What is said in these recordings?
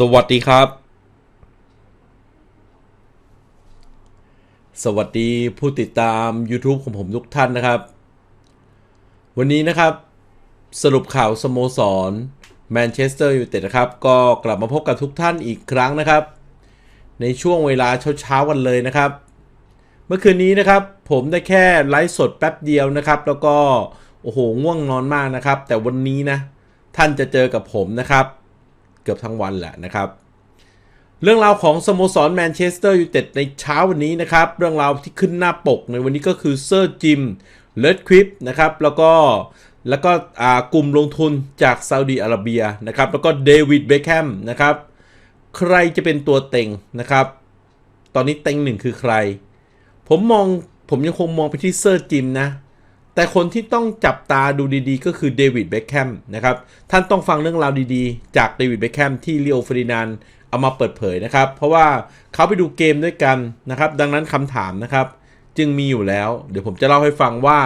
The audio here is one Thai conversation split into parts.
สวัสดีครับ สวัสดีผู้ติดตาม YouTube ของผมทุกท่านนะครับ วันนี้นะครับ สรุปข่าวสโมสรแมนเชสเตอร์ยูไนเต็ดนะครับ ก็กลับมาพบกับทุกท่านอีกครั้งนะครับ ในช่วงเวลาเช้าๆวันเลยนะครับ เมื่อคืนนี้นะครับ ผมได้แค่ไลฟ์สดแป๊บเดียวนะครับ แล้วก็ โอ้โห ง่วงนอนมากนะครับ แต่วันนี้นะ ท่านจะเจอกับผมนะครับ เกือบทั้งวันแหละนะครับ เรื่องราวของสโมสรแมนเชสเตอร์ยูไนเต็ดในเช้าวันนี้นะครับ เรื่องราวที่ขึ้นหน้าปกในวันนี้ก็คือเซอร์จิมเลดควิปนะครับ แล้วก็แล้วก็กลุ่มลงทุนจากซาอุดีอาระเบียนะครับ แล้วก็เดวิดเบคแฮมนะครับ ใครจะเป็นตัวเต็งนะครับ ตอนนี้เต็งหนึ่งคือใคร ผมมองผมยังคงมองไปที่เซอร์จิมนะ แต่คนที่ต้องจับตาดูดีๆ ก็คือเดวิดเบคแฮมนะครับ ท่านต้องฟังเรื่องราวดีๆ จากเดวิดเบคแฮมที่ลีโอเฟรดินานเอามาเปิดเผยนะครับ เพราะว่าเขาไปดูเกมด้วยกันนะครับ ดังนั้นคำถามนะครับ จึงมีอยู่แล้ว เดี๋ยวผมจะเล่าให้ฟังว่า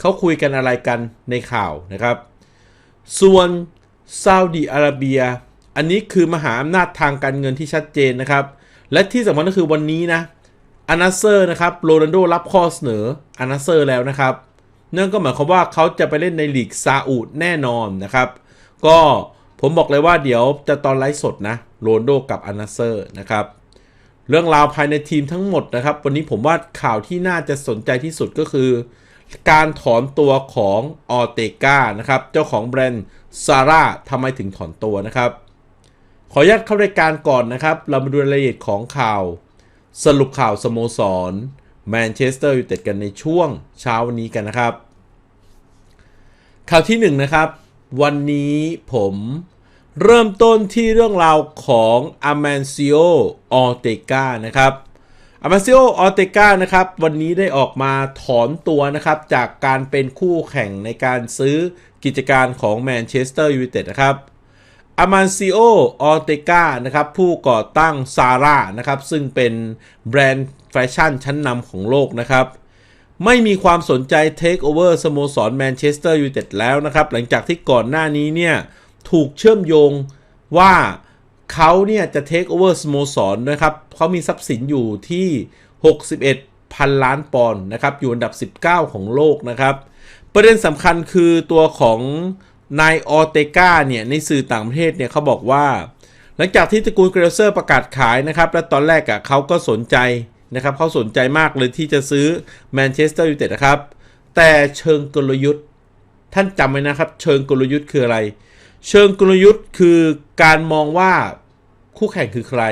เขาคุยกันอะไรกันในข่าวนะครับ ส่วนซาอุดีอาระเบีย อันนี้คือมหาอำนาจทางการเงินที่ชัดเจนนะครับ และที่สำคัญก็คือวันนี้นะอานาเซอร์นะครับโรนัลโดรับข้อเสนออานาเซอร์แล้วนะครับ นั่นก็หมายความว่าเขาจะไปเล่นในลีกซาอุดแน่นอนนะครับ ก็ผมบอกเลยว่าเดี๋ยวจะตอนไลฟ์สดนะโรนโดกับอานาเซอร์นะครับ เรื่องราวภายในทีมทั้งหมดนะครับ วันนี้ผมว่าข่าวที่น่าจะสนใจที่สุดก็คือ การถอนตัวของออเตกานะครับ เจ้าของแบรนด์ซาร่าทำไมถึงถอนตัวนะครับ ขออนุญาตเข้ารายการก่อนนะครับ เรามาดูรายละเอียดของข่าว สรุปข่าวสโมสร แมนเชสเตอร์ยูไนเต็ดกันในช่วงเช้าวันนี้กันนะครับ ข่าวที่1นนะครับ วันนี้ผมเริ่มต้นที่เรื่องราวของอ m ม n ซิโอออเตกานะครับอ m ม n ซิโอออเตกานะครับวันนี้ได้ออกมาถอนตัวนะครับจากการเป็นคู่แข่งในการซื้อกิจการของแมนเชสเตอร์ยูไนเต็ดนะครับอามันซิโอออเตกานะครับผู้ก่อตั้งซาร่านะครับซึ่งเป็นแบรนด์ ชั่นชั้นนำของโลกนะครับ ไม่มีความสนใจเทคโอเวอร์สโมสรแมนเชสเตอร์ยูไนเต็ดแล้วนะครับ หลังจากที่ก่อนหน้านี้เนี่ยถูกเชื่อมโยงว่าเขาเนี่ยจะเทคโอเวอร์สโมสรนะครับเขามีทรัพย์สินอยู่ที่ 61 พันล้านปอนด์นะครับ อยู่อันดับ 19 ของโลกนะครับ ประเด็นสำคัญคือตัวของนายออเตกาเนี่ย ในสื่อต่างประเทศเนี่ยเขาบอกว่า หลังจากที่ตระกูลเกรเซอร์ประกาศขายนะครับ และตอนแรกอะ่ะเขาก็สนใจ นะครับเขาสนใจมากเลยที่จะซื้อแมนเชสเตอร์ยูไนเต็ดนะครับ แต่เชิงกลยุทธ์ ท่านจำไว้นะครับ เชิงกลยุทธ์คืออะไร เชิงกลยุทธ์คือการมองว่าคู่แข่งคือใคร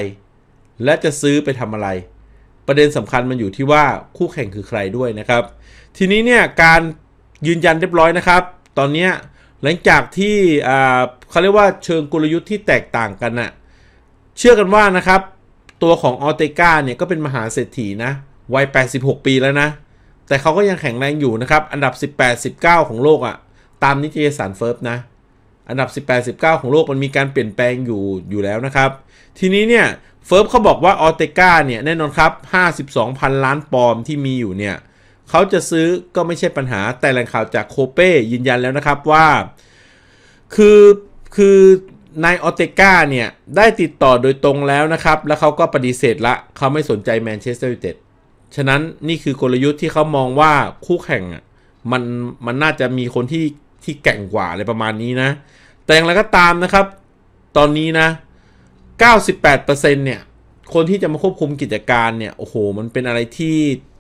และจะซื้อไปทำอะไร ประเด็นสำคัญมันอยู่ที่ว่าคู่แข่งคือใครด้วยนะครับ ทีนี้เนี่ยการยืนยันเรียบร้อยนะครับ ตอนนี้หลังจากที่เขาเรียกว่าเชิงกลยุทธ์ที่แตกต่างกันน่ะเชื่อกันว่านะครับ ตัวของออเตกาเนี่ยก็เป็นมหาเศรษฐีนะวัย 86 ปีแล้วนะ แต่เขาก็ยังแข็งแรงอยู่นะครับ อันดับ 18 19 ของโลกอะ่ะ ตามนิตยสารเฟิร์บนะ อันดับ 18 19 ของโลกมันมีการเปลี่ยนแปลงอยู่อยู่แล้วนะครับ ทีนี้เนี่ยเฟิร์บเขาบอกว่าออเตกาเนี่ยแน่นอนครับ 52พันล้านปอนด์ที่มีอยู่เนี่ยเขาจะซื้อก็ไม่ใช่ปัญหาแต่แหล่งข่าวจากโคเป้ยืนยันแล้วนะครับว่า คือคือ นายออเตกาเนี่ยได้ติดต่อโดยตรงแล้วนะครับ แล้วเขาก็ปฏิเสธละเขาไม่สนใจแมนเชสเตอร์ยูไนเต็ดฉะนั้นนี่คือกลยุทธ์ที่เขามองว่าคู่แข่งอะมันมันน่าจะมีคนที่ที่แก่งกว่าอะไรประมาณนี้นะ แต่อย่างไรก็ตามนะครับ ตอนนี้นะ 98%เนี่ย คนที่จะมาควบคุมกิจการเนี่ย โอ้โห มันเป็นอะไรที่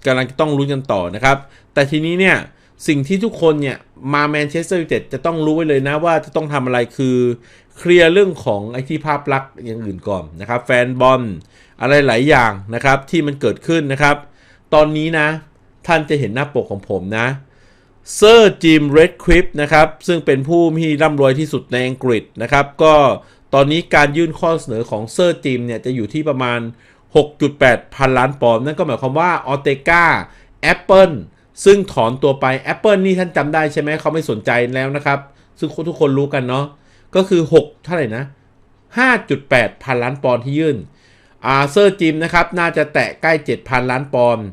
กำลังต้องรู้กันต่อนะครับ แต่ทีนี้เนี่ย สิ่งที่ทุกคนเนี่ย มาแมนเชสเตอร์ยูไนเต็ดจะต้องรู้ไว้เลยนะว่าจะต้องทำอะไรคือ เคลียร์เรื่องของไอที่ภาพลักษณ์อย่างอื่นก่อนนะครับ แฟนบอลอะไรหลายอย่างนะครับ ที่มันเกิดขึ้นนะครับ ตอนนี้นะ ท่านจะเห็นหน้าปกของผมนะเซอร์จิมเรดคริปนะครับซึ่งเป็นผู้มีร่ำรวยที่สุดในอังกฤษนะครับ ก็ตอนนี้การยื่นข้อเสนอของเซอร์จิมเนี่ยจะอยู่ที่ประมาณ 6.8 พันล้านปอนด์นั่นก็หมายความว่าออเตกาแอปเปิลซึ่งถอนตัวไป Apple นี่ท่านจำได้ใช่ไหมเขาไม่สนใจแล้วนะครับ ซึ่งทุกคนรู้กันเนาะ ก็คือ 6 เท่าไหร่นะ 5.8 พันล้านปอนด์ที่ยื่นอาเซอร์จิมนะครับน่าจะแตะใกล้ 7,000 ล้านปอนด์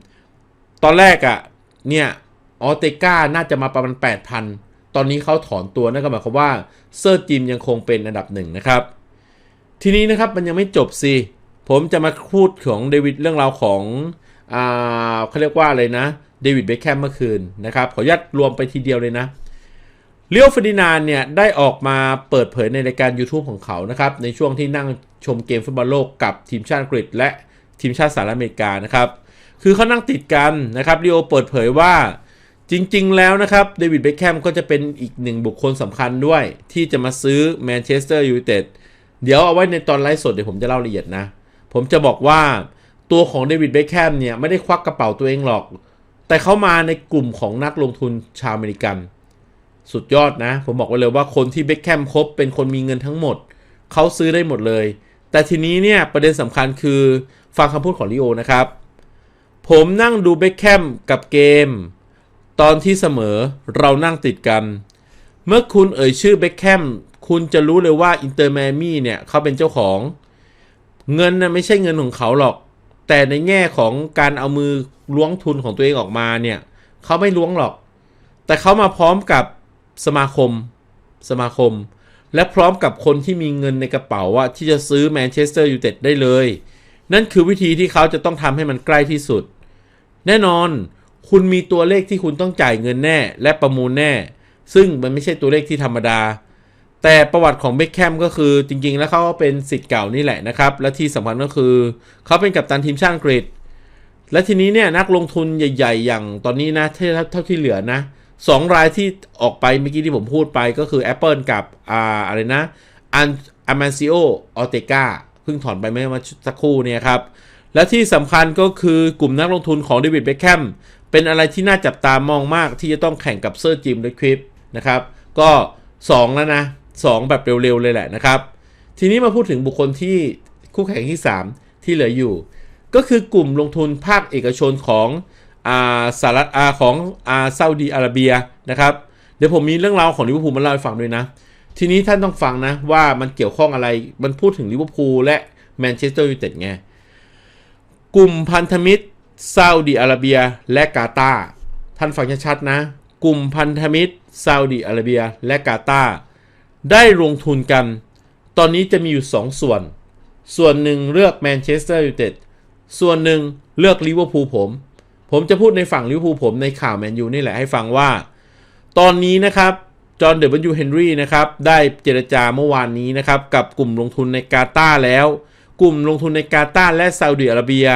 ตอนแรกอะ่ะเนี่ยออเตกาน่าจะมาประมาณ 8,000 ตอนนี้เขาถอนตัวนั่นก็หมายความว่าเซอร์จิมยังคงเป็นอันดับหนึ่งนะครับ ทีนี้นะครับมันยังไม่จบสิผมจะมาพูดของเดวิดเรื่องราวของอ่าเขาเรียกว่าอะไรนะเดวิดเบคแคมเมื่อคืนนะครับขออนุญาตรวมไปทีเดียวเลยนะ เลียวฟดินานเนี่ยได้ออกมาเปิดเผยในรายการ YouTube ของเขานะครับในช่วงที่นั่งชมเกมฟุตบอลโลกกับทีมชาติอังกฤษ และทีมชาติสหรัฐอเมริกานะครับคือเขานั่งติดกันนะครับเลีโอเปิดเผยว่าจริงๆ แล้วนะครับเดวิดเบคแคมก็จะเป็นอีกหนึ่งบุคคลสำคัญด้วย ที่จะมาซื้อแมนเชสเตอร์ยูไนเต็ดเดี๋ยวเอาไว้ในตอนไลฟ์สดเดี๋ยวผมจะเล่าละเอียดนะ ผมจะบอกว่าตัวของเดวิดเบคแคมเนี่ยไม่ได้ควักกระเป๋าตัวเองหรอก แต่เขามาในกลุ่มของนักลงทุนชาวอเมริกัน สุดยอดนะ ผมบอกไว้เลยว่าคนที่เบคแคมคบเป็นคนมีเงินทั้งหมด เขาซื้อได้หมดเลย แต่ทีนี้เนี่ยประเด็นสำคัญคือฟังคำพูดของลิโอนะครับ ผมนั่งดูเบคแคมกับเกม ตอนที่เสมอเรานั่งติดกัน เมื่อคุณเอ่ยชื่อเบคแคมคุณจะรู้เลยว่าอินเตอร์แมมี่เนี่ยเขาเป็นเจ้าของ เงินนะไม่ใช่เงินของเขาหรอก แต่ในแง่ของการเอามือล้วงทุนของตัวเองออกมาเนี่ยเขาไม่ล้วงหรอก แต่เขามาพร้อมกับ สมาคม สมาคม และพร้อมกับคนที่มีเงินในกระเป๋าว่าที่จะซื้อแมนเชสเตอร์ยูไนเต็ดได้เลย นั่นคือวิธีที่เขาจะต้องทำให้มันใกล้ที่สุด แน่นอน คุณมีตัวเลขที่คุณต้องจ่ายเงินแน่และประมูลแน่ ซึ่งมันไม่ใช่ตัวเลขที่ธรรมดา แต่ประวัติของเบคแคมก็คือจริงๆ แล้วเขาเป็นสิทธิ์เก่านี่แหละนะครับ และที่สำคัญก็คือเขาเป็นกัปตันทีมชาติอังกฤษและทีนี้เนี่ยนักลงทุนใหญ่ ๆ อย่างตอนนี้นะเท่าเท่าที่เหลือนะ สองรายที่ออกไปเมื่อกี้ที่ผมพูดไปก็คือ Apple กับอ่าอะไรนะอันอามันซิโอออเตกาเพิ่งถอนไปเมื่อมาสักครู่เนี่ยครับ และที่สำคัญก็คือกลุ่มนักลงทุนของเดวิดเบคแคมเป็นอะไรที่น่าจับตามองมากที่จะต้องแข่งกับเซอร์จิมและคลิปนะครับ ก็ 2 แล้วนะ 2 แบบเร็วๆ เลยแหละนะครับ ทีนี้มาพูดถึงบุคคลที่คู่แข่งที่ 3 ที่เหลืออยู่ ก็คือกลุ่มลงทุนภาคเอกชนของ สหรัฐอาของอาซาอุดีอาระเบียนะครับ เดี๋ยวผมมีเรื่องราวของลิเวอร์พูลมาเล่าให้ฟังด้วยนะ ทีนี้ท่านต้องฟังนะว่ามันเกี่ยวข้องอะไรมันพูดถึงลิเวอร์พูลและแมนเชสเตอร์ยูไนเต็ดไงกลุ่มพันธมิตรซาอุดีอาระเบียและกาตาร์ท่านฟังชัดๆนะ กลุ่มพันธมิตรซาอุดีอาระเบียและกาตาร์ได้ลงทุนกัน ตอนนี้จะมีอยู่2ส่วน ส่วนหนึ่งเลือกแมนเชสเตอร์ยูไนเต็ดส่วนหนึ่งเลือกลิเวอร์พูลผม ผมจะพูดในฝั่งลิเวอร์พูลผมในข่าวแมนยูนี่แหละให้ฟังว่า ตอนนี้นะครับจอห์นเดวิลยูเฮนรี่นะครับได้เจรจาเมื่อวานนี้นะครับกับกลุ่มลงทุนในกาตาร์แล้ว กลุ่มลงทุนในกาตาร์และซาอุดิอาระเบีย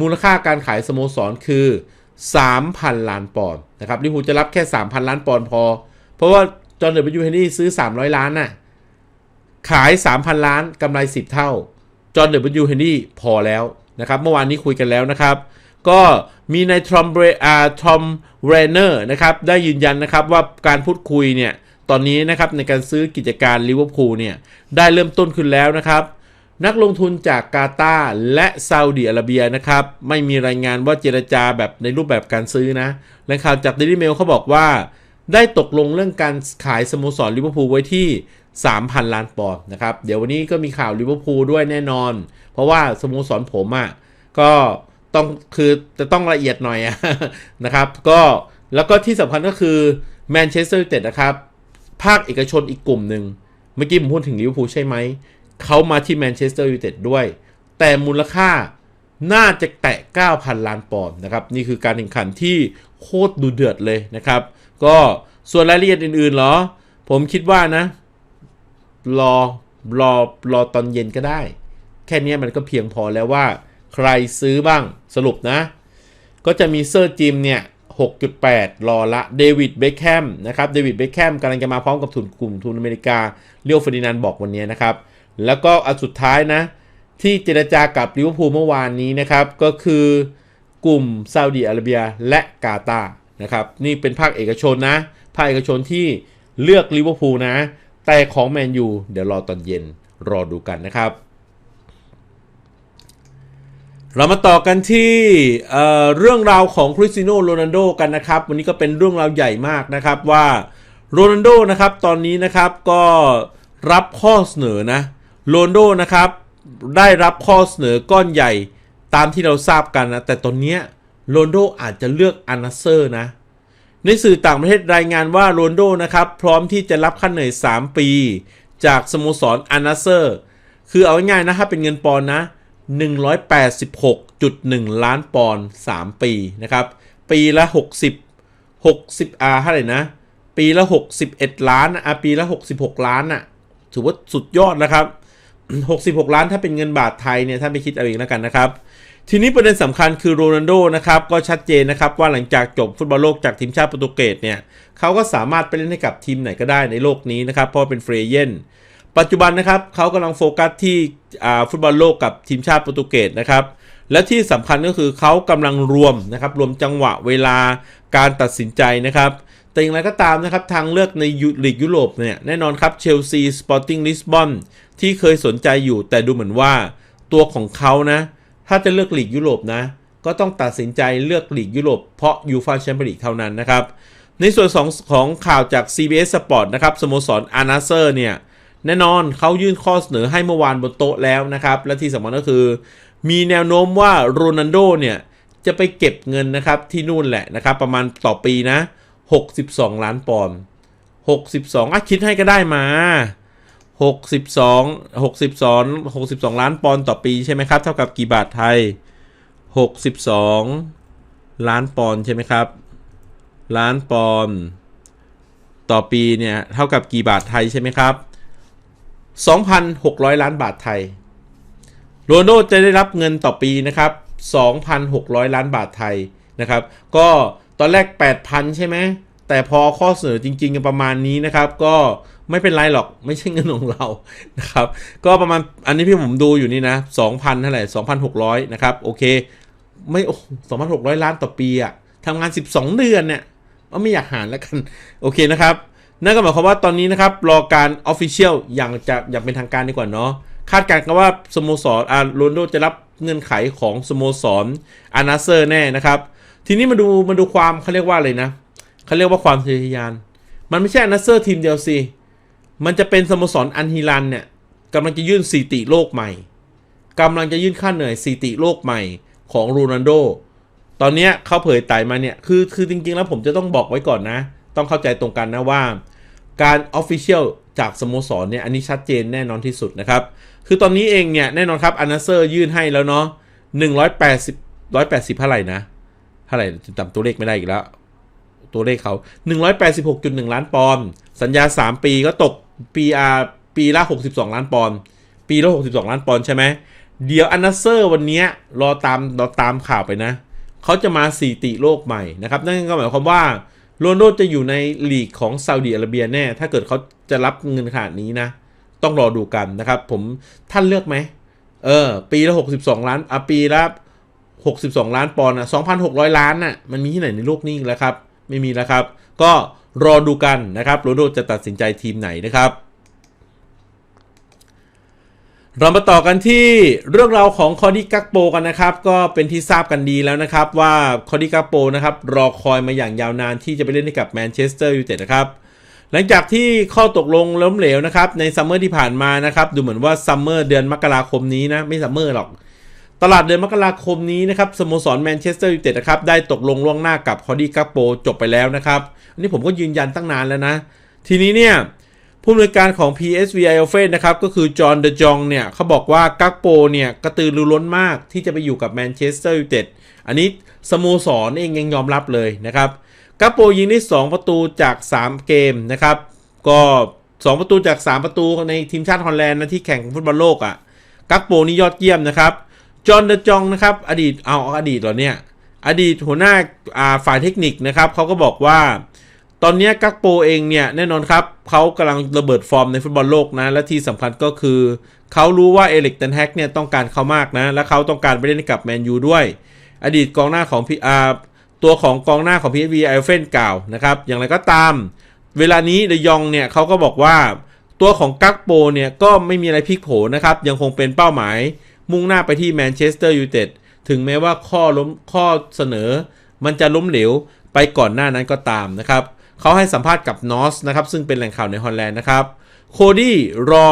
มูลค่าการขายสโมสรคือ 3,000 ล้านปอนด์นะครับลิเวอร์พูลจะรับแค่ 3,000 ล้านปอนด์พอ เพราะว่าจอห์นเดวิลยูเฮนรี่ซื้อ 300 ล้านน่ะขาย 3,000 ล้านกำไร 10 เท่าจอห์นเดวิลยูเฮนรี่พอแล้วนะครับเมื่อวานนี้คุยกันแล้วนะครับ ก็มีในทอมเบรอาทอมเรเนอร์นะครับได้ยืนยันนะครับว่าการพูดคุยเนี่ยตอนนี้นะครับในการซื้อกิจการลิเวอร์พูลเนี่ยได้เริ่มต้นขึ้นแล้วนะครับ นักลงทุนจากกาตาร์และซาอุดีอาระเบียนะครับไม่มีรายงานว่าเจรจาแบบในรูปแบบการซื้อนะและข่าวจากเดลิเมลเขาบอกว่า ได้ตกลงเรื่องการขายสโมสรลิเวอร์พูลไว้ที่ 3,000 ล้านปอนด์นะครับเดี๋ยววันนี้ก็มีข่าวลิเวอร์พูลด้วยแน่นอน เพราะว่าสโมสรผมอะ่ะก็ ต้องคือจะต้องละเอียดหน่อยอะนะครับ ก็แล้วก็ที่สำคัญก็คือแมนเชสเตอร์ยูไนเต็ดนะครับ ภาคเอกชนอีกกลุ่มหนึ่งเมื่อกี้ผมพูดถึงลิเวอร์พูลใช่ไหม เขามาที่แมนเชสเตอร์ยูไนเต็ดด้วย แต่มูลค่าน่าจะแตะ 9,000 ล้านปอนด์นะครับ นี่คือการแข่งขันที่โคตรดูเดือดเลยนะครับ ก็ส่วนรายละเอียดอื่นๆเหรอ ผมคิดว่านะ รอรอรอตอนเย็นก็ได้ แค่นี้มันก็เพียงพอแล้วว่า ใครซื้อบ้างสรุปนะ ก็จะมีเซอร์จิมเนี่ย 6.8 รอละเดวิดเบคแฮมนะครับเดวิดเบคแฮมกำลังจะมาพร้อมกับทุนกลุ่มทุนอเมริกาเรียวเฟอร์ดินานบอกวันนี้นะครับ แล้วก็อันสุดท้ายนะ ที่เจรจากับลิเวอร์พูลเมื่อวานนี้นะครับ ก็คือกลุ่มซาอุดีอาระเบียและกาตานะครับนี่เป็นภาคเอกชนนะ ภาคเอกชนที่เลือกลิเวอร์พูลนะ แต่ของแมนยูเดี๋ยวรอตอนเย็นรอดูกันนะครับ เรามาต่อกันที่เเรื่องราวของคริสติโนโรนัลโดกันนะครับ วันนี้ก็เป็นเรื่องราวใหญ่มากนะครับว่าโรนัลโดนะครับตอนนี้นะครับก็รับข้อเสนอนะโรนัลโดนะครับได้รับข้อเสนอก้อนใหญ่ตามที่เราทราบกันนะแต่ตอนนี้โรนัลโดอาจจะเลือกอานาเซอร์นะ ในสื่อต่างประเทศรายงานว่าโรนลโดนะครับ พร้อมที่จะรับค่าเหนื่อย 3 ปี จากสโมสรอานาเซอร์ คือเอาง่ายๆนะถ้าเป็นเงินปอนนะ 186.1 ล้านปอนด์3ปีนะครับ ปีละ 60 60อาเท่าไหร่นะ ปีละ 61 ล้านอะปีละ 66 ล้านอะถือว่าสุดยอดนะครับ 66 ล้านถ้าเป็นเงินบาทไทยเนี่ยท่านไปคิดเอาเองแล้วกันนะครับ ทีนี้ประเด็นสำคัญคือโรนัลโดนะครับ ก็ชัดเจนนะครับว่าหลังจากจบฟุตบอลโลกจากทีมชาติโปรตุเกสเนี่ยเขาก็สามารถไปเล่นให้กับทีมไหนก็ได้ในโลกนี้นะครับ เพราะเป็นเฟรเยน ปัจจุบันนะครับเขากำลังโฟกัสที่ฟุตบอลโลกกับทีมชาติโปรตุเกสนะครับและที่สำคัญก็คือเขากำลังรวมนะครับรวมจังหวะเวลาการตัดสินใจนะครับแต่อย่างไรก็ตามนะครับทางเลือกในยุลีกยุโรปเนี่ยแน่นอนครับเชลซีสปอร์ติ้งลิสบอนที่เคยสนใจอยู่ แต่ดูเหมือนว่าตัวของเขานะถ้าจะเลือกลีกยุโรปนะก็ต้องตัดสินใจเลือกลีกยุโรปเพราะยูฟาแชมเปี้ยนลีกเท่านั้นนะครับในส่วนของของข่าวจาก CBS Sport นะครับสโมสรอานาเซอร์เนี่ย แน่นอนเขายื่นข้อเสนอให้เมื่อวานบนโต๊ะแล้วนะครับ และที่สำคัญก็คือ มีแนวโน้มว่าโรนัลโดเนี่ยจะไปเก็บเงินนะครับที่นู่นแหละนะครับ ประมาณต่อปีนะ 62 ล้านปอนด์62อะคิดให้ก็ได้มา 62 62 62 ล้านปอนด์ต่อปีใช่ไหมครับ เท่ากับกี่บาทไทย 62 ล้านปอนด์ใช่ไหมครับ ล้านปอนด์ต่อปีเนี่ยเท่ากับกี่บาทไทยใช่ไหมครับ 2,600 ล้านบาทไทย โรนโดจะได้รับเงินต่อปีนะครับ 2,600 ล้านบาทไทยนะครับ ก็ตอนแรก 8,000 ใช่ไหม แต่พอข้อเสนอจริงๆประมาณนี้นะครับ ก็ไม่เป็นไรหรอกไม่ใช่เงินของเรานะครับ ก็ประมาณอันนี้พี่ผมดูอยู่นี่นะ2,000เท่าไหร่2,600 นะครับ โอเค ไม่โอ้2,600 ล้านต่อปีอะทำงาน 12 เดือนเนี่ยไม่อยากหารแล้วกัน โอเคนะครับ นั่นก็หมายความว่าตอนนี้นะครับรอการ Official อย่างจะอย่างเป็นทางการดีกว่าเนาะคาดการณ์กันว่าสโมสรอาโรนโดจะรับเงื่อนไขของสโมสรอานาเซอร์แน่นะครับ ทีนี้มาดูมาดูความเขาเรียกว่าอะไรนะเขาเรียกว่าความทะเยอทะยาน มันไม่ใช่อานาเซอร์ทีมเดียวสิมันจะเป็นสโมสรอันฮิลันเนี่ยกำลังจะยื่นสถิติโลกใหม่กำลังจะยื่นค่าเหนื่อยสถิติโลกใหม่ของโรนัลโดตอนนี้เขาเผยไต่มาเนี่ยคือคือจริงๆแล้วผมจะต้องบอกไว้ก่อนนะ ต้องเข้าใจตรงกันนะว่า การ Official จากสโมสรเนี่ยอันนี้ชัดเจนแน่นอนที่สุดนะครับ คือตอนนี้เองเนี่ยแน่นอนครับอนาเซอร์ยื่นให้แล้วเนาะ180 180เท่าไหร่นะเท่าไหร่จำตัวเลขไม่ได้อีกแล้ว ตัวเลขเขา 186.1 ล้านปอนด์สัญญา 3 ปีก็ตกปีอาปีละ 62 ล้านปอนด์ปีละ 62 ล้านปอนด์ใช่ไหมเดี๋ยวอนาเซอร์วันนี้รอตามรอตามข่าวไปนะ เขาจะมาสีติโลกใหม่นะครับ นั่นก็หมายความว่า โรนโดจะอยู่ในลีกของซาอุดีอาระเบียแน่ ถ้าเกิดเขาจะรับเงินขนาดนี้นะ ต้องรอดูกันนะครับ ผมท่านเลือกไหม เออ ปีละ 62 ล้านอะปีละ 62 ล้านปอนด์อะ 2,600 ล้านน่ะ มันมีที่ไหนในโลกนี้อีกแล้วครับ ไม่มีแล้วครับ ก็รอดูกันนะครับ โรนโดจะตัดสินใจทีมไหนนะครับ เรามาต่อกันที่เรื่องราวของคอดี้กักโปกันนะครับ ก็เป็นที่ทราบกันดีแล้วนะครับ ว่าคอดี้กักโปนะครับรอคอยมาอย่างยาวนานที่จะไปเล่นให้กับแมนเชสเตอร์ยูไนเต็ดนะครับหลังจากที่ข้อตกลงล้มเหลวนะครับในซัมเมอร์ที่ผ่านมานะครับดูเหมือนว่าซัมเมอร์เดือนมกราคมนี้นะไม่ซัมเมอร์หรอก ตลาดเดือนมกราคมนี้นะครับสโมสรแมนเชสเตอร์ยูไนเต็ดนะครับได้ตกลงล่วงหน้ากับคอดี้กักโปจบไปแล้วนะครับอันนี้ผมก็ยืนยันตั้งนานแล้วนะ ทีนี้เนี่ย ผู้อำนวยการของ PSV i o f e n นะครับก็คือจอห์นเดจองเนี่ยเขาบอกว่ากักโปเนี่ยกระตือรือร้นมากที่จะไปอยู่กับแมนเชสเตอร์ยูไนเต็ดอันนี้สโมสรเองยังยอมรับเลยนะครับกักโปยิงได้2ประตูจาก 3 เกมนะครับก็2 ประตูจาก 3 ประตูในทีมชาติฮอลแลนด์นะที่แข่งฟุตบอลโลกอะ่ะกักโปนี่ยอดเยี่ยมนะครับจอห์นเดจองนะครับอดีตเอาอดีตเหรอเนี่ยอดีตหัวหน้าฝ่ายเทคนิคนะครับเขาก็บอกว่า ตอนนี้กักโปเองเนี่ยแน่นอนครับเขากำลังระเบิดฟอร์มในฟุตบอลโลกนะ และที่สำคัญก็คือ เขารู้ว่าเอลิกเทนแฮกเนี่ยต้องการเขามากนะ และเขาต้องการไปเล่นกับแมนยูด้วย อดีตกองหน้าของพีอาตัวของกองหน้าของ PSV ไอเฟนกล่าวนะครับ อย่างไรก็ตาม เวลานี้เดยองเนี่ยเขาก็บอกว่าตัวของกักโปเนี่ยก็ไม่มีอะไรพลิกโผนะครับ ยังคงเป็นเป้าหมาย มุ่งหน้าไปที่แมนเชสเตอร์ยูไนเต็ดถึงแม้ว่าข้อล้มข้อเสนอ มันจะล้มเหลวไปก่อนหน้านั้นก็ตามนะครับ เขาให้สัมภาษณ์กับนอสนะครับซึ่งเป็นแหล่งข่าวในฮอลแลนด์นะครับโคดี้รอ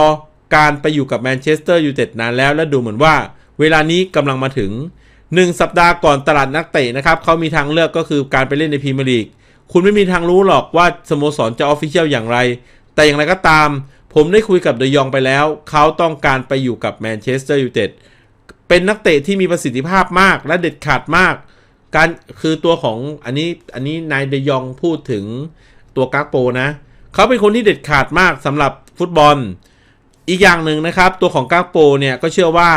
การไปอยู่กับแมนเชสเตอร์ยูไนเต็ดนานแล้ว และดูเหมือนว่าเวลานี้กำลังมาถึง 1 สัปดาห์ก่อนตลาดนักเตะนะครับเขามีทางเลือกก็คือการไปเล่นในพรีเมียร์ลีกคุณไม่มีทางรู้หรอกว่าสโมสรจะออฟฟิเชียลอย่างไร แต่อย่างไรก็ตาม ผมได้คุยกับเดยองไปแล้ว เขาต้องการไปอยู่กับแมนเชสเตอร์ยูไนเต็ดเป็นนักเตะที่มีประสิทธิภาพมากและเด็ดขาดมาก การคือตัวของอันนี้อันนี้นายเดยองพูดถึงตัวกากโปนะ เขาเป็นคนที่เด็ดขาดมากสำหรับฟุตบอล อีกอย่างหนึ่งนะครับ ตัวของกากโปเนี่ยก็เชื่อว่า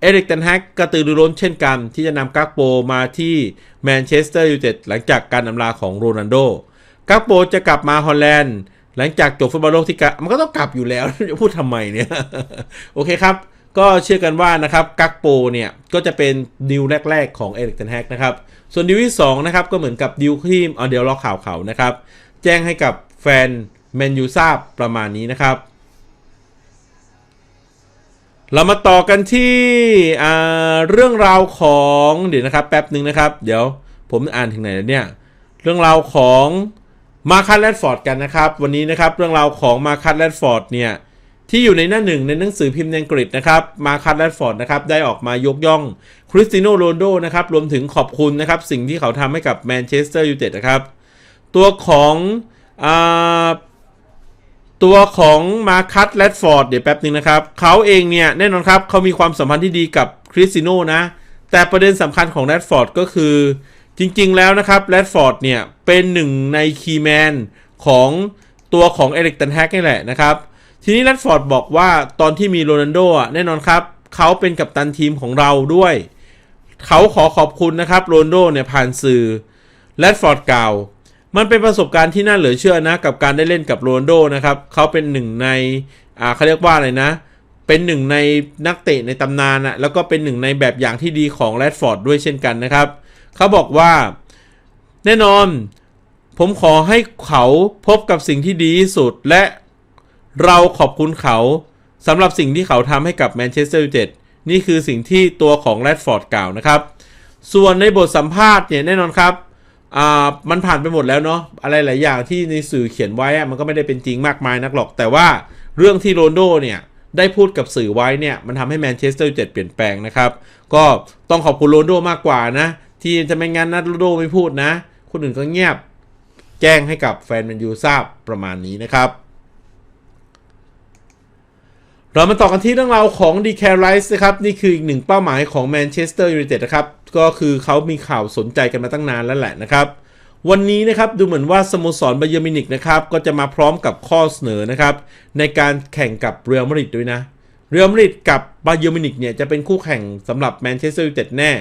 เอริกเทนแฮกกระตือรือร้นเช่นกันที่จะนำกากโปมาที่แมนเชสเตอร์ยูไนเต็ดหลังจากการอำลาของโรนัลโดกากโปจะกลับมาฮอลแลนด์ หลังจากจบฟุตบอลโลกที่กะมันก็ต้องกลับอยู่แล้วจะพูดทำไมเนี่ย โอเคครับ ก็เชื่อกันว่านะครับกักโปเนี่ย ก็จะเป็นดิวแรก ๆ ของเอริกเทนแฮกนะครับ ส่วนดิวที่2นะครับก็เหมือนกับดิวที่เอาเดี๋ยวรอข่าวเขานะครับ แจ้งให้กับแฟนแมนยูทราบประมาณนี้นะครับ เรามาต่อกันที่เรื่องราวของเดี๋ยวนะครับแป๊บหนึ่งนะครับ เดี๋ยวผมอ่านถึงไหนแล้วเนี่ยเรื่องราวของมาคัตแรดฟอร์ดกันนะครับ วันนี้นะครับเรื่องราวของมาคัตแรดฟอร์ดเนี่ย ที่อยู่ในหน้าหนึ่งในหนังสือพิมพ์ในอังกฤษนะครับ มาคัตแรดฟอร์ดนะครับ ได้ออกมายกย่องคริสติโนโรนโดนะครับ รวมถึงขอบคุณนะครับ สิ่งที่เขาทำให้กับแมนเชสเตอร์ยูไนเต็ดนะครับ ตัวของอตัวของมาคัตแรดฟอร์ดเดี๋ยวแป๊บนึงนะครับ เขาเองเนี่ย แน่นอนครับ เขามีความสัมพันธ์ที่ดีกับคริสติโนนะ แต่ประเด็นสำคัญของแรดฟอร์ดก็คือ จริง ๆ แล้วนะครับแรดฟอร์ดเนี่ย เป็นหนึ่งในคีย์แมนของตัวของเอริกตันแฮกนี่แหละนะครับ ทีนี้แรดฟอร์ดบอกว่าตอนที่มีโรนัลโดอะแน่นอนครับ เขาเป็นกัปตันทีมของเราด้วย เขาขอขอบคุณนะครับโรนัลโดเนี่ยผ่านสื่อแรดฟอร์ดกล่าวมันเป็นประสบการณ์ที่น่าเหลือเชื่อนะกับการได้เล่นกับโรนลโดนะครับเขาเป็นหนึ่งในอ่าเขาเรียกว่าอะไรนะ เป็นหนึ่งในนักเตะในตำนานอะแล้วก็เป็นหนึ่งในแบบอย่างที่ดีของแรดฟอร์ดด้วยเช่นกันนะครับ เขาบอกว่า แน่นอน ผมขอให้เขาพบกับสิ่งที่ดีที่สุด และ เราขอบคุณเขาสำหรับสิ่งที่เขาทำให้กับแมนเชสเตอร์ยูไนเต็ดนี่คือสิ่งที่ตัวของแรดฟอร์ดกล่าวนะครับ ส่วนในบทสัมภาษณ์เนี่ยแน่นอนครับอ่ามันผ่านไปหมดแล้วเนาะอะไรหลายอย่างที่ในสื่อเขียนไว้มันก็ไม่ได้เป็นจริงมากมายนักหรอก แต่ว่าเรื่องที่โรนโดเนี่ยได้พูดกับสื่อไว้เนี่ยมันทำให้แมนเชสเตอร์ยูไนเต็ดเปลี่ยนแปลงนะครับ ก็ต้องขอบคุณโรนโดมากกว่านะ ที่จะไม่งั้นนะโรนโดไม่พูดนะ คนอื่นก็เงียบแจ้งให้กับแฟนแมนยูทราบประมาณนี้นะครับ เรามาต่อกันที่เรื่องราวของดีแคร์ไรส์นะครับ นี่คืออีกหนึ่งเป้าหมายของแมนเชสเตอร์ยูไนเต็ดนะครับ ก็คือเขามีข่าวสนใจกันมาตั้งนานแล้วแหละนะครับ วันนี้นะครับดูเหมือนว่าสโมสรบาเยอร์มินิกนะครับ ก็จะมาพร้อมกับข้อเสนอนะครับ ในการแข่งกับเรอัลมาดริดด้วยนะเรอัลมาดริดกับบาเยอร์มินิกเนี่ยจะเป็นคู่แข่งสำหรับแมนเชสเตอร์ยูไนเต็ดแน่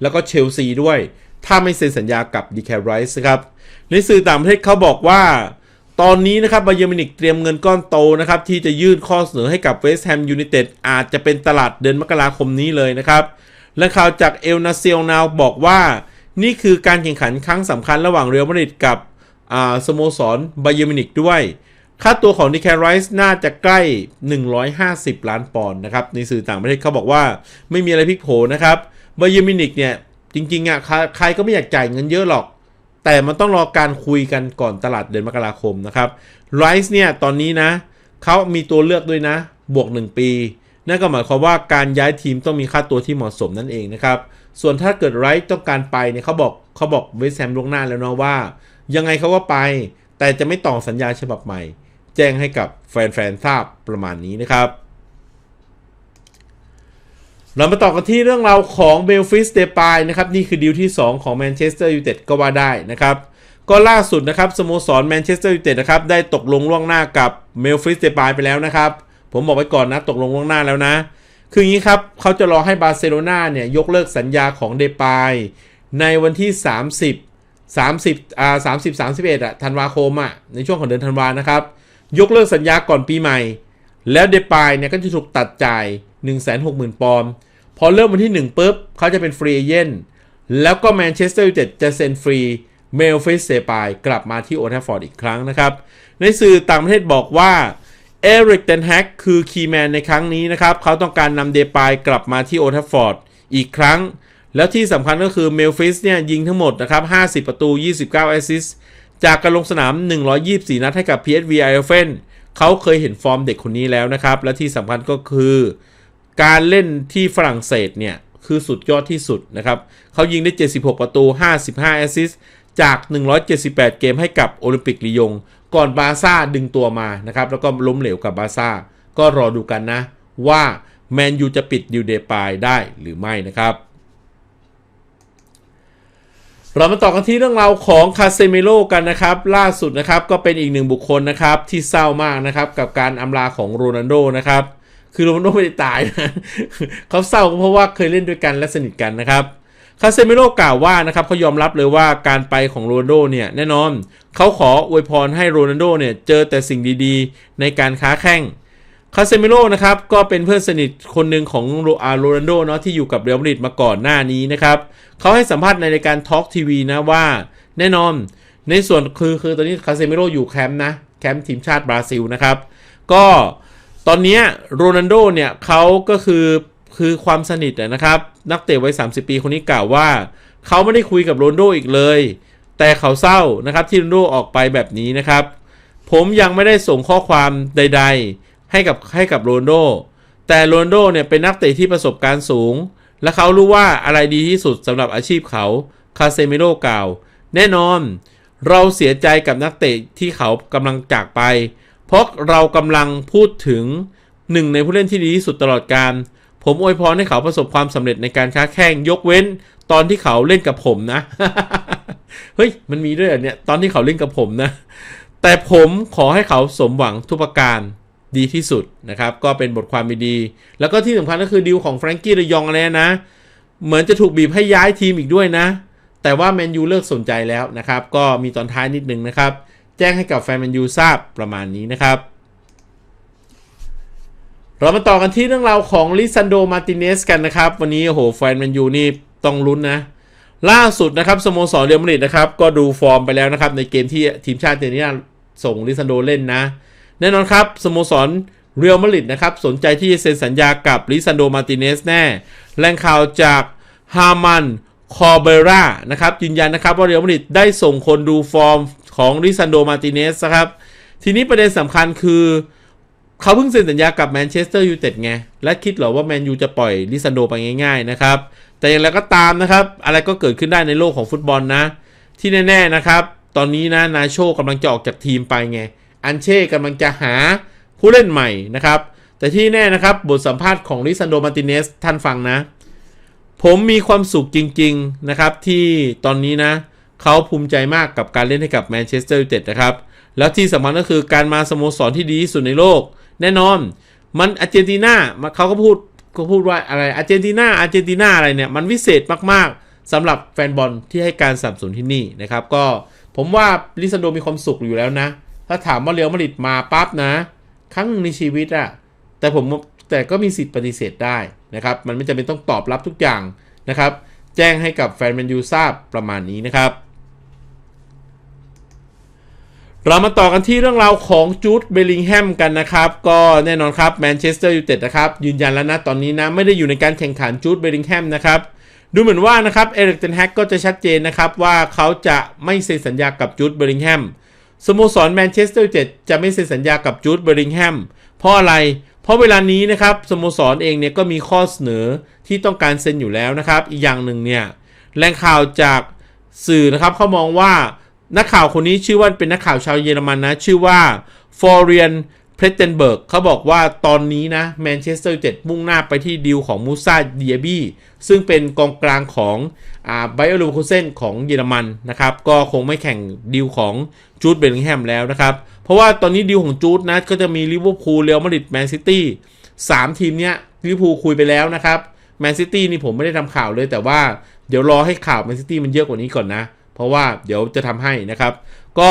แล้วก็เชลซีด้วย ถ้าไม่เซ็นสัญญากับดีแคร์ไรส์ครับในสื่อต่างประเทศเขาบอกว่า ตอนนี้นะครับบาเยอร์มินิกเตรียมเงินก้อนโตนะครับที่จะยื่นข้อเสนอให้กับเวสต์แฮมยูไนเต็ดอาจจะเป็นตลาดเดือนมกราคมนี้เลยนะครับและข่าวจากเอลนาเซียนาวบอกว่า นี่คือการแข่งขันครั้งสำคัญระหว่างเรอัลมาดริดกับสโมสรบาเยอร์มินิกด้วย ค่าตัวของดิแคไรส์น่าจะใกล้ 150 ล้านปอนด์นะครับในสื่อต่างประเทศเขาบอกว่าไม่มีอะไรพลิกโผนะครับบาเยอร์มินิกเนี่ยจริงๆอะใครก็ไม่อยากจ่ายเงินเยอะหรอก แต่มันต้องรอการคุยกันก่อนตลาดเดือนมกราคมนะครับไรส์เนี่ยตอนนี้นะเขามีตัวเลือกด้วยนะ บวก 1 ปี นั่นก็หมายความว่าการย้ายทีมต้องมีค่าตัวที่เหมาะสมนั่นเองนะครับ ส่วนถ้าเกิดไรส์ต้องการไปเนี่ยเขาบอกเขาบอกเวสแฮมล่วงหน้าแล้วเนาะว่า ยังไงเขาก็ไป แต่จะไม่ต่อสัญญาฉบับใหม่ แจ้งให้กับแฟนๆทราบประมาณนี้นะครับ เรามาต่อกันที่เรื่องราวของเบลฟิสเดปายนะครับนี่คือดีลที่ 2 ของแมนเชสเตอร์ยูไนเต็ดก็ว่าได้นะครับ ก็ล่าสุดนะครับสโมสรแมนเชสเตอร์ยูไนเต็ดนะครับได้ตกลงล่วงหน้ากับเมลฟิสเดปายไปแล้วนะครับ ผมบอกไว้ก่อนนะตกลงล่วงหน้าแล้วนะ คืออย่างนี้ครับเขาจะรอให้บาร์เซโลนาเนี่ยยกเลิกสัญญาของเดปายในวันที่ 30 30อ่า30 31อะธันวาคมอะในช่วงของเดือนธันวานะครับ ยกเลิกสัญญาก่อนปีใหม่ แล้วเดปายเนี่ยก็จะถูกตัดจ่าย 160,000 ปอนด์พอเริ่มวันที่ 1ปุ๊บเขาจะเป็นฟรีเอเจนต์แล้วก็แมนเชสเตอร์ยูไนเต็ดจะเซ็นฟรีเมลฟิสเซปายกลับมาที่โอทัฟฟอร์ดอีกครั้งนะครับ ในสื่อต่างประเทศบอกว่าเอริกเทนแฮกคือคีแมนในครั้งนี้นะครับ เขาต้องการนำเดปายกลับมาที่โอทัฟฟอร์ดอีกครั้ง แล้วที่สำคัญก็คือเมลฟิสเนี่ยยิงทั้งหมดนะครับ 50 ประตู 29 แอสซิสจากการลงสนาม 124 นัดให้กับ PSV Eindhoven เขาเคยเห็นฟอร์มเด็กคนนี้แล้วนะครับ และที่สำคัญก็คือ การเล่นที่ฝรั่งเศสเนี่ย คือสุดยอดที่สุดนะครับ เขายิงได้ 76 ประตู 55 แอสซิสต์จาก 178 เกมให้กับโอลิมปิกลียง ก่อนบาร์ซ่าดึงตัวมานะครับ แล้วก็ล้มเหลวกับบาร์ซ่า ก็รอดูกันนะ ว่าแมนยูจะปิดดิวเดปายได้หรือไม่นะครับเรามาต่อกันที่เรื่องราวของคาเซเมโลกันนะครับ ล่าสุดนะครับก็เป็นอีกหนึ่งบุคคลนะครับที่เศร้ามากนะครับกับการอำลาของโรนัลโดนะครับ คือโรนัลโดไม่ได้ตายนะเขาเศร้าก็เพราะว่าเคยเล่นด้วยกันและสนิทกันนะครับคาเซเมโลกล่าวว่านะครับเขายอมรับเลยว่าการไปของโรนัลโดเนี่ยแน่นอนเขาขออวยพรให้โรนัลโดเนี่ยเจอแต่สิ่งดีๆ ในการค้าแข่งคาเซมิโลนะครับก็เป็นเพื่อนสนิทคนหนึ่งของโรอาโรนัลโดเนาะที่อยู่กับเรอัลมาดริดมาก่อนหน้านี้นะครับเขาให้สัมภาษณ์ในรายการทอล์กทีวีนะว่า แน่นอน ในส่วนคือคือตอนนี้คาเซมิโลอยู่แคมป์นะแคมป์ทีมชาติบราซิลนะครับก็ ตอนนี้โรนัลโดเนี่ยเขาก็คือคือความสนิทนะครับ นักเตะวัย 30 ปีคนนี้กล่าวว่า เขาไม่ได้คุยกับโรนัลโดอีกเลย แต่เขาเศร้านะครับที่โรนัลโดออกไปแบบนี้นะครับ ผมยังไม่ได้ส่งข้อความใด ๆ ให้กับให้กับโรนโด แต่โรนโดเนี่ยเป็นนักเตะที่ประสบการณ์สูง และเขารู้ว่าอะไรดีที่สุดสำหรับอาชีพเขาคาเซมิโลกล่าว แน่นอน เราเสียใจกับนักเตะที่เขากำลังจากไป เพราะเรากำลังพูดถึงหนึ่งในผู้เล่นที่ดีที่สุดตลอดการ ผมอวยพรให้เขาประสบความสำเร็จในการค้าแข่งยกเว้น ตอนที่เขาเล่นกับผมนะ เฮ้ย มันมีด้วยเหรอเนี่ยตอนที่เขาเล่นกับผมนะ แต่ผมขอให้เขาสมหวังทุกประการดีที่สุดนะครับ ก็เป็นบทความดีๆแล้วก็ที่สำคัญก็คือดีลของแฟรงกี้ระยองอะไรนะ เหมือนจะถูกบีบให้ย้ายทีมอีกด้วยนะ แต่ว่าแมนยูเลิกสนใจแล้วนะครับ ก็มีตอนท้ายนิดนึงนะครับ แจ้งให้กับแฟนแมนยูทราบประมาณนี้นะครับ เรามาต่อกันที่เรื่องราวของลิซันโดมาติเนสกันนะครับ วันนี้โอ้โหแฟนแมนยูนี่ต้องลุ้นนะ ล่าสุดนะครับสโมสรเรอัลมาดริดนะครับก็ดูฟอร์มไปแล้วนะครับในเกมที่ทีมชาติเจนี่ส่งลิซันโดเล่นนะ แน่นอนครับสโมสรเรอัลมาดริดนะครับสนใจที่จะเซ็นสัญญากับลิซันโดมาติเนสแน่แหล่งข่าวจากฮามันคอเบรานะครับยืนยันนะครับว่าเรอัลมาดริดได้ส่งคนดูฟอร์ม ของลิซันโดมาติเนสนะครับ ทีนี้ประเด็นสำคัญคือเขาเพิ่งเซ็นสัญญากับแมนเชสเตอร์ยูไนเต็ดไง และคิดเหรอว่าแมนยูจะปล่อยลิซันโดไปง่ายๆนะครับ แต่อย่างไรก็ตามนะครับ อะไรก็เกิดขึ้นได้ในโลกของฟุตบอลนะ ที่แน่ๆนะครับ ตอนนี้นะนาโชกำลังจะออกจากทีมไปไง อันเช่กำลังจะหาผู้เล่นใหม่นะครับ แต่ที่แน่นะครับบทสัมภาษณ์ของลิซันโดมาติเนสท่านฟังนะ ผมมีความสุขจริง ๆนะครับที่ตอนนี้นะ เขาภูมิใจมากกับการเล่นให้กับแมนเชสเตอร์ยูไนเต็ดนะครับ แล้วที่สำคัญก็คือการมาสโมสรที่ดีที่สุดในโลก แน่นอน มันอาร์เจนตินาเขาก็พูดก็พูดว่าอะไรอาร์เจนตินาอาร์เจนตินาอะไรเนี่ย มันวิเศษมากๆสำหรับแฟนบอลที่ให้การสนับสนุนที่นี่นะครับ ก็ผมว่าลิซันโดมีความสุขอยู่แล้วนะ ถ้าถามว่าเรียวมาริดมาปั๊บนะ ครั้งหนึ่งในชีวิตอะแต่ผมแต่ก็มีสิทธิ์ปฏิเสธได้นะครับ มันไม่จำเป็นต้องตอบรับทุกอย่างนะครับ แจ้งให้กับแฟนแมนยูทราบประมาณนี้นะครับ เรามาต่อกันที่เรื่องราวของจูดเบลลิงแฮมกันนะครับ ก็แน่นอนครับแมนเชสเตอร์ยูไนเต็ดนะครับ ยืนยันแล้วนะตอนนี้นะ ไม่ได้อยู่ในการแข่งขันจูดเบลลิงแฮมนะครับ ดูเหมือนว่านะครับเอริกเทนแฮกก็จะชัดเจนนะครับ ว่าเขาจะไม่เซ็นสัญญากับจูดเบลลิงแฮมสโมสรแมนเชสเตอร์ยูไนเต็ดจะไม่เซ็นสัญญากับจูดเบลลิงแฮมเพราะอะไร เพราะเวลานี้นะครับสโมสรเองเนี่ยก็มีข้อเสนอที่ต้องการเซ็นอยู่แล้วนะครับ อีกอย่างหนึ่งเนี่ยแหล่งข่าวจากสื่อนะครับเขามองว่า นักข่าวคนนี้ชื่อว่าเป็นนักข่าวชาวเยอรมันนะ ชื่อว่าฟอร์เรียนเพรสเทนเบิร์กเขาบอกว่าตอนนี้นะแมนเชสเตอร์ยูไนเต็ดมุ่งหน้าไปที่ดีลของมูซาเดียบี้ซึ่งเป็นกองกลางของไบเออร์ลูคูเซนของเยอรมันนะครับ ก็คงไม่แข่งดีลของจูดเบลลิงแฮมแล้วนะครับ เพราะว่าตอนนี้ดีลของจูดนะก็จะมีลิเวอร์พูลเรอัลมาดริดแมนซิตี้สามทีมเนี้ยลิเวอร์พูลคุยไปแล้วนะครับแมนซิตี้นี่ผมไม่ได้ทำข่าวเลยแต่ว่าเดี๋ยวรอให้ข่าวแมนซิตี้มันเยอะกว่านี้ก่อนนะ เพราะว่าเดี๋ยวจะทำให้นะครับ ก็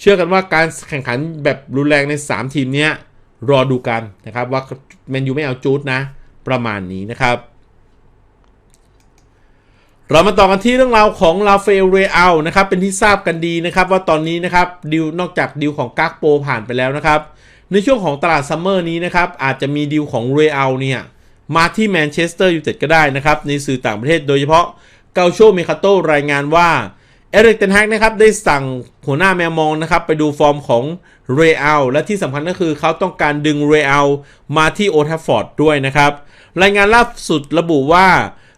เชื่อกันว่าการแข่งขันแบบรุนแรงใน 3 ทีมเนี้ยรอดูกันนะครับว่าแมนยูไม่เอาจูดนะ ประมาณนี้นะครับ เรามาต่อกันที่เรื่องราวของลาเฟลเรอัลนะครับเป็นที่ทราบกันดีนะครับ ว่าตอนนี้นะครับดิวนอกจากดิวของกักโปผ่านไปแล้วนะครับ ในช่วงของตลาดซัมเมอร์นี้นะครับ อาจจะมีดิวของเรอัลเนี่ยมาที่แมนเชสเตอร์ยูไนเต็ดก็ได้นะครับ ในสื่อต่างประเทศโดยเฉพาะเกาโชเมคาโตรายงานว่า เอริกเทนแฮกนะครับได้สั่งหัวหน้าแมวมองนะครับไปดูฟอร์มของเรอัลและที่สำคัญก็คือเขาต้องการดึงเรอัลมาที่โอทัฟฟอร์ดด้วยนะครับ รายงานล่าสุดระบุว่า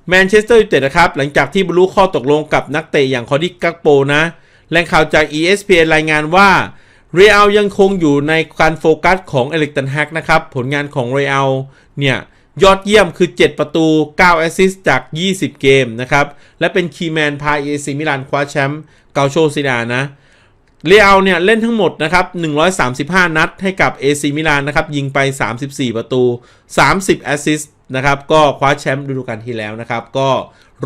แมนเชสเตอร์ยูไนเต็ดนะครับหลังจากที่บรรลุข้อตกลงกับนักเตะอย่างคอร์ดิกักโปนะแหล่งข่าวจาก ESPN รายงานว่าเรอัลยังคงอยู่ในการโฟกัสของเอลิกตันแฮกนะครับผลงานของเรอัลเนี่ย ยอดเยี่ยมคือ 7 ประตู 9 แอสซิสต์จาก 20 เกมนะครับ และเป็นคีแมนพาเอซีมิลานคว้าแชมป์เกาโชซิดานะเรอัลเนี่ยเล่นทั้งหมดนะครับ 135 นัดให้กับ AC มิลานนะครับ ยิงไป 34 ประตู 30 แอสซิสต์นะครับ ก็คว้าแชมป์ฤดูกาลที่แล้วนะครับ ก็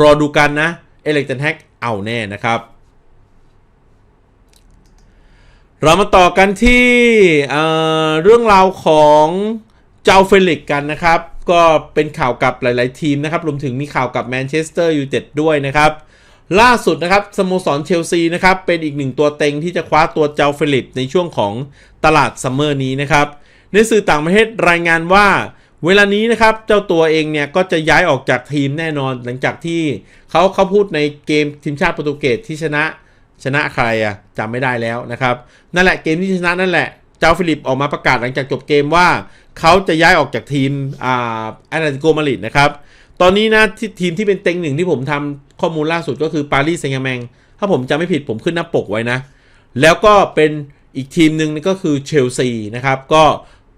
รอดูกันนะ เอเลิกตันแฮกเอาแน่นะครับ เรามาต่อกันที่เเรื่องราวของ เจ้าเฟลิกกันนะครับ ก็เป็นข่าวกับหลาย ๆ ทีมนะครับ รวมถึงมีข่าวกับแมนเชสเตอร์ยูไนเต็ดด้วยนะครับ ล่าสุดนะครับสโมสรเชลซีนะครับ เป็นอีกหนึ่งตัวเต็งที่จะคว้าตัวเจ้าเฟลิปในช่วงของตลาดซัมเมอร์นี้นะครับ ในสื่อต่างประเทศรายงานว่าเวลานี้นะครับเจ้าตัวเองเนี่ยก็จะย้ายออกจากทีมแน่นอนหลังจากที่เขาเขาพูดในเกมทีมชาติโปรตุเกสที่ชนะชนะใครอะจำไม่ได้แล้วนะครับ นั่นแหละเกมที่ชนะนั่นแหละ เจ้าฟิลิปออกมาประกาศหลังจากจบเกมว่า เขาจะย้ายออกจากทีมอ่าแอตเลติโกมาริดนะครับ ตอนนี้นะที่ทีมที่เป็นเต็งหนึ่งที่ผมทำข้อมูลล่าสุดก็คือปารีสแซงต์แมงถ้าผมจำไม่ผิดผมขึ้นหน้าปกไว้นะ แล้วก็เป็นอีกทีมหนึ่งก็คือเชลซีนะครับก็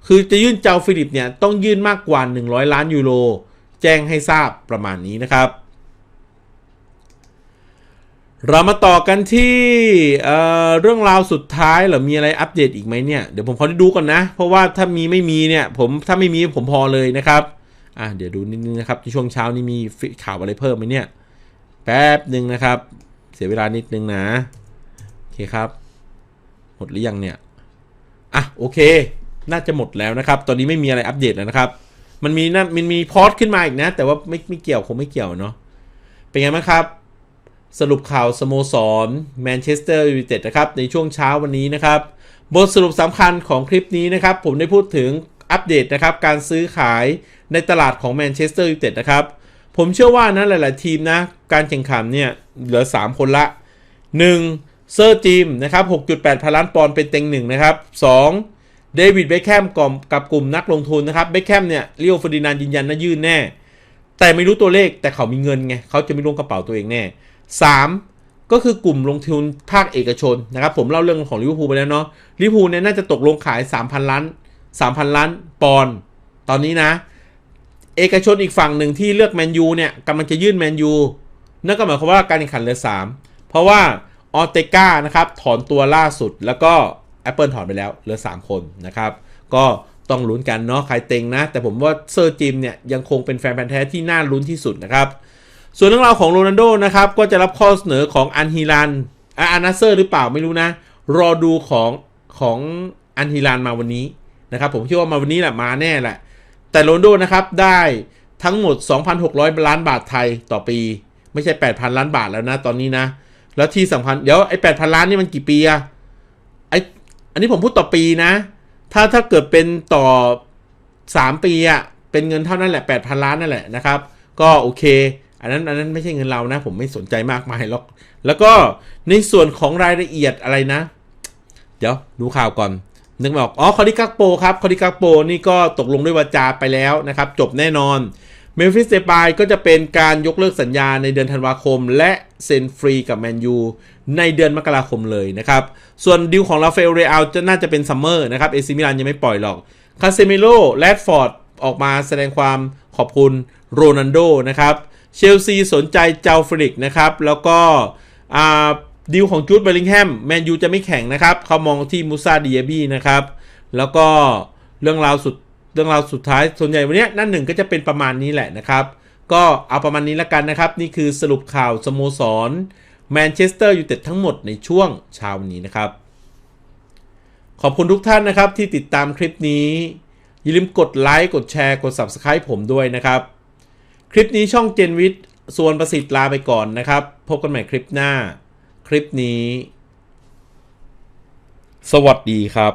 คือจะยื่นเจ้าฟิลิปเนี่ยต้องยื่นมากกว่า 100 ล้านยูโรแจ้งให้ทราบประมาณนี้นะครับ เรามาต่อกันที่เเรื่องราวสุดท้ายหรือมีอะไรอัปเดตอีกไหมเนี่ย เดี๋ยวผมขอดูก่อนนะ เพราะว่าถ้ามีไม่มีเนี่ย ผมถ้าไม่มีผมพอเลยนะครับอะเดี๋ยวดูนิดนึงนะครับในช่วงเช้านี้มีข่าวอะไรเพิ่มไหมเนี่ย แป๊บหนึ่งนะครับ เสียเวลานิดนึงนะโอเคครับ หมดหรือยังเนี่ยอะโอเค น่าจะหมดแล้วนะครับ ตอนนี้ไม่มีอะไรอัปเดตแล้วนะครับ มันมีนะมันมีพอดขึ้นมาอีกนะ แต่ว่าไม่ไม่เกี่ยวคงไม่เกี่ยวเนาะเป็นไงบ้างครับ สรุปข่าวสโมสรแมนเชสเตอร์ยูไนเต็ดนะครับในช่วงเช้าวันนี้นะครับ บทสรุปสำคัญของคลิปนี้นะครับ ผมได้พูดถึงอัปเดตนะครับ การซื้อขายในตลาดของแมนเชสเตอร์ยูไนเต็ดนะครับ ผมเชื่อว่านะหลาย ๆ ทีมนะ การแข่งขันเนี่ยเหลือ 3 คนละ 1. เซอร์จิมนะครับ 6.8 พันล้านปอนด์เป็นเต็งหนึ่งนะครับ 2. เดวิดเบคแฮมกับกลุ่มนักลงทุนนะครับเบคแฮมเนี่ยเรียวฟอร์ดินานยืนยันนะยื่นแน่ แต่ไม่รู้ตัวเลขแต่เขามีเงินไงเขาจะไม่ลงกระเป๋าตัวเองแน่ 3. ก็คือกลุ่มลงทุนภาคเอกชนนะครับผมเล่าเรื่องของลิเวอร์พูลไปแล้วเนาะลิเวอร์พูลเนี่ยน่าจะตกลงขาย 3,000 ล้าน 3,000 ล้านปอนด์ตอนนี้นะ เอกชนอีกฝั่งหนึ่งที่เลือกแมนยูเนี่ยกำลังจะยื่นแมนยูนั่นก็หมายความว่าการแข่งขันเหลือ 3 เพราะว่าออเตกานะครับถอนตัวล่าสุดแล้วก็ Apple ถอนไปแล้วเหลือ 3 คนนะครับก็ต้องลุ้นกันเนาะใครเต็งนะ แต่ผมว่าเซอร์จิมเนี่ยยังคงเป็นแฟนพันธ์แท้ที่น่าลุ้นที่สุดนะครับ ส่วนเรื่องราวของโรนัลโดนะครับ ก็จะรับข้อเสนอของอันฮิลันอะอันนัสเซอร์หรือเปล่าไม่รู้นะ รอดูของของอันฮิลันมาวันนี้นะครับผมคิดว่ามาวันนี้แหละมาแน่แหละ แต่โรนลโดนะครับได้ทั้งหมด 2,600 ล้านบาทไทยต่อปี ไม่ใช่ 8,000 ล้านบาทแล้วนะตอนนี้นะ แล้วที่สำคัญเดี๋ยวไอ้ 8,000 ล้านนี่มันกี่ปีอะไออันนี้ผมพูดต่อปีนะ ถ้าถ้าเกิดเป็นต่อ 3 ปีอะเป็นเงินเท่านั้นแหละ 8,000 ล้านนั่นแหละนะครับ ก็โอเค อันนั้นอันนั้นไม่ใช่เงินเรานะ ผมไม่สนใจมากมายหรอก แล้วก็ในส่วนของรายละเอียดอะไรนะ เดี๋ยวดูข่าวก่อนนึกไม่ออกอ๋อคอดิกักโปครับคอดิกักโปนี่ก็ตกลงด้วยวาจาไปแล้วนะครับ จบแน่นอนเมมฟิสเดปายก็จะเป็นการยกเลิกสัญญาในเดือนธันวาคม และเซ็นฟรีกับแมนยูในเดือนมกราคมเลยนะครับ ส่วนดิวของราฟาเอลเรอัลจะน่าจะเป็นซัมเมอร์นะครับเอซิมิลานยังไม่ปล่อยหรอกคาเซมิโลแรดฟอร์ดออกมาแสดงความขอบคุณโรนันโดนะครับ เชลซีสนใจเจ้าฟริกนะครับ แล้วก็ดีลของจูดเบลลิงแฮมแมนยูจะไม่แข่งนะครับ เขามองที่มูซาดิเอบีนะครับ แล้วก็เรื่องราวสุดเรื่องราวสุดท้ายส่วนใหญ่วันนี้นั่นหนึ่งก็จะเป็นประมาณนี้แหละนะครับ ก็เอาประมาณนี้แล้วกันนะครับ นี่คือสรุปข่าวสโมสรแมนเชสเตอร์ยูไนเต็ดทั้งหมดในช่วงเช้าวันนี้นะครับ ขอบคุณทุกท่านนะครับที่ติดตามคลิปนี้ อย่าลืมกดไลค์กดแชร์กด Subscribe ผมด้วยนะครับ คลิปนี้ช่องเจนวิทย์ส่วนประสิทธิ์ลาไปก่อนนะครับ พบกันใหม่คลิปหน้า คลิปนี้ สวัสดีครับ